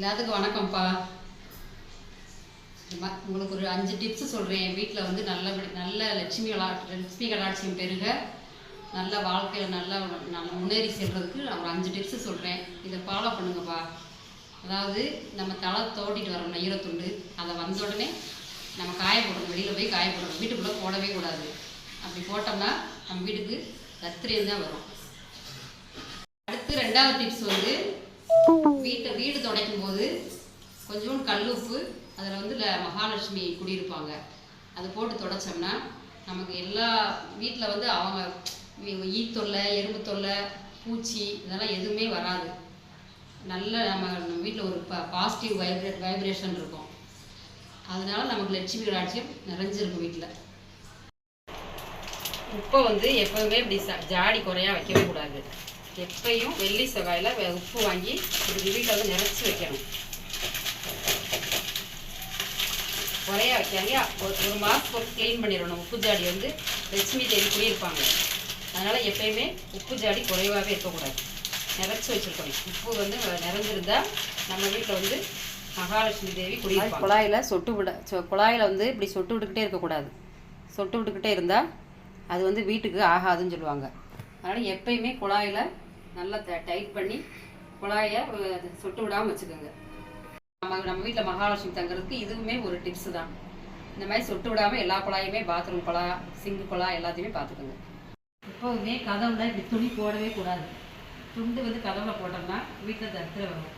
எல்லாத்துக்கும் வணக்கம்ப்பா. உங்களுக்கு ஒரு அஞ்சு டிப்ஸ் சொல்கிறேன் என் வீட்டில் வந்து நல்லபடி நல்ல லட்சுமி கலா லட்சுமி கடாட்சியம் பெருக நல்ல வாழ்க்கையில் நல்லா நல்ல முன்னேறி செல்றதுக்கு நான் ஒரு அஞ்சு டிப்ஸ் சொல்கிறேன் இதை ஃபாலோ பண்ணுங்கப்பா. அதாவது நம்ம தலை தோட்டிட்டு வரோம் ஈரத்துண்டு அதை வந்த உடனே நம்ம காய போடணும். வெளியில் போய் காய போடணும். வீட்டுக்குள்ளே போடவே கூடாது. அப்படி போட்டோம்னா நம்ம வீட்டுக்கு தத்திரியம் தான் வரும். அடுத்து ரெண்டாவது டிப்ஸ் வந்து வீட்டை வீடு துடைக்கும் போது கொஞ்சோண்டு கல் உப்பு அதில் வந்து மகாலட்சுமி குடியிருப்பாங்க. அதை போட்டு துடைச்சோம்னா நமக்கு எல்லா வீட்டில் வந்து அவங்க ஈ- தொல்லை எறும்பு தொல்லை பூச்சி இதெல்லாம் எதுவுமே வராது. நல்ல நம்ம வீட்டில் ஒரு ப பாசிட்டிவ் வைப்ரே வைப்ரேஷன் இருக்கும். அதனால நமக்கு லட்சுமி ராட்சியம் நிறைஞ்சிருக்கும் வீட்டில் உப்பை வந்து எப்போவுமே இப்படி ஜாடி குறையா வைக்கவே கூடாது. எப்பயும் வெள்ளி செவ்வாயில் உப்பு வாங்கி இப்படி வீட்டில் வந்து நிறச்சி வைக்கணும். குறையா வைக்காங்க ஒரு ஒரு மாதத்துக்கு க்ளீன் பண்ணிடணும். உப்பு ஜாடி வந்து லட்சுமி தேவி குடியிருப்பாங்க. அதனால் எப்பயுமே உப்பு ஜாடி குறைவாகவே இருக்கக்கூடாது. நிறச்சி வச்சுருக்கணும். உப்பு வந்து நிறைஞ்சிருந்தா நம்ம வீட்டில் வந்து மகாலட்சுமி தேவி குடியிருப்பாங்க. குழாயில் சொட்டு விட குழாயில் வந்து இப்படி சொட்டு விட்டுக்கிட்டே இருக்கக்கூடாது. சொட்டு விட்டுக்கிட்டே இருந்தால் அது வந்து வீட்டுக்கு ஆகாதுன்னு சொல்லுவாங்க. அதனால் எப்பயுமே குழாயில் நல்லா டைட் பண்ணி குழாயை சொட்டு விடாமல் வச்சுக்கோங்க. நம்ம நம்ம வீட்டில் மகாலட்சுமி தங்குறதுக்கு இதுவுமே ஒரு டிப்ஸ் தான். இந்த மாதிரி சொட்டு விடாமல் எல்லா குழாயுமே பாத்ரூம் குழா சிங்கு குழா எல்லாத்தையுமே பார்த்துக்கோங்க எப்போதுமே கதவுல இப்படி துணி போடவே கூடாது. துண்டு வந்து கதவுல போட்டோம்னா வீட்டில் தடுத்துற வரும்.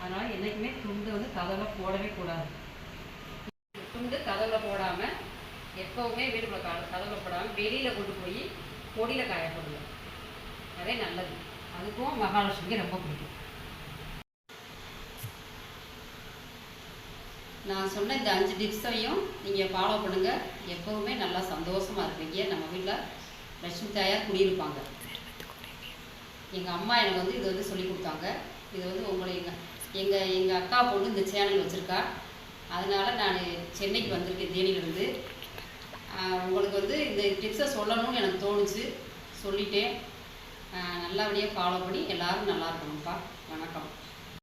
அதனால் என்றைக்குமே துண்டு வந்து கதவுல போடவே கூடாது. துண்டு கதவுல போடாமல் எப்போவுமே வீட்டுக்குள்ள க கதவுல போடாமல் வெளியில் கொண்டு போய் கொடியில் காய போடுங்க. அதே நல்லது. அதுக்கும் மகாலட்சுமிக்கு ரொம்ப பிடிக்கும். நான் சொன்ன இந்த அஞ்சு டிப்ஸையும் நீங்கள் ஃபாலோ பண்ணுங்கள் எப்போவுமே நல்லா சந்தோஷமாக இருப்பீங்க. நம்ம வீட்டில் லட்சுமி தாயார் குடியிருப்பாங்க. எங்கள் அம்மா எனக்கு வந்து இது வந்து சொல்லி கொடுத்தாங்க. இது வந்து உங்களை எங்கள் எங்கள் எங்கள் அக்கா பொண்ணு இந்த சேனல் வச்சுருக்கா. அதனால் நான் சென்னைக்கு வந்திருக்கேன் தேனியிலேருந்து. உங்களுக்கு வந்து இந்த டிப்ஸை சொல்லணும்னு எனக்கு தோணுச்சு. சொல்லிட்டேன். நல்லபடியாக ஃபாலோ பண்ணி எல்லோரும் நல்லா இருக்கணும்ப்பா. வணக்கம்.